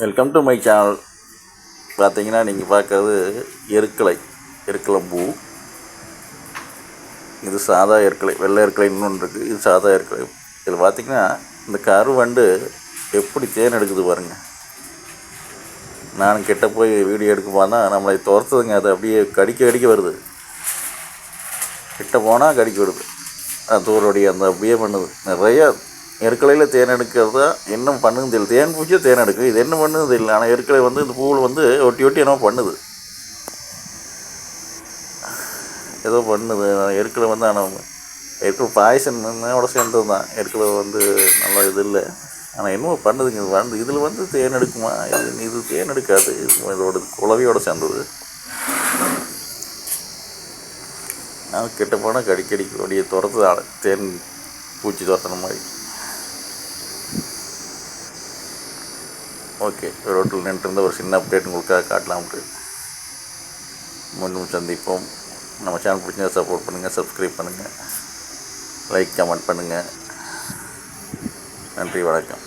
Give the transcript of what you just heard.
Welcome to my channel பார்த்தீங்கன்னா நீங்கள் பார்க்கறது எருக்கலை எருக்கலம்பூ. இது சாதா எருக்கலை வெள்ளை எருக்கலை இன்னொன்று இருக்குது இது சாதா எருக்கலை. இதில் பார்த்தீங்கன்னா இந்த கருவண்டு எப்படி தேன் எடுக்குது பாருங்கள் நான் கிட்ட போய் வீடியோ எடுக்க போனால் நம்மளை துரத்துதுங்க. அது அப்படியே கடிக்க கடிக்க வருது. கிட்ட போனால் கடிக்க வருது. அதோடைய அந்த அப்படியே பண்ணுது. நிறைய எருக்கலையில் தேன் எடுக்கிறது தான் என்ன பண்ணுது தெரியல. தேன் பூச்சியும் தேன் எடுக்கும் இது என்ன பண்ணுது தெரியல. ஆனால் எருக்கலை வந்து இந்த பூவில் வந்து ஒட்டி ஒட்டி என்னமோ பண்ணுது. ஏதோ பண்ணுது. எருக்கலை வந்து ஆனால் எருக்கலை பாய்சனோட சேர்ந்தது தான் எருக்கலை வந்து நல்லா இது இல்லை. ஆனால் என்னமோ பண்ணுதுங்க. இது வந்து இதில் வந்து தேன் எடுக்குமா? இது இது தேன் எடுக்காது. இதோட குழவையோட சேர்ந்தது. நான் கிட்ட போனால் கடிக்கடிக்கு அப்படியே துரத்து தேன் பூச்சி துரத்துன மாதிரி. ஓகே ரோட்டில் நின்றுருந்த ஒரு சின்ன அப்டேட் உங்களுக்காக காட்டலாம்ட்டு மீண்டும் சந்திப்போம். நம்ம சேனல் பிடிச்சா சப்போர்ட் பண்ணுங்கள் சப்ஸ்கிரைப் பண்ணுங்கள் லைக் கமெண்ட் பண்ணுங்கள் நன்றி வணக்கம்.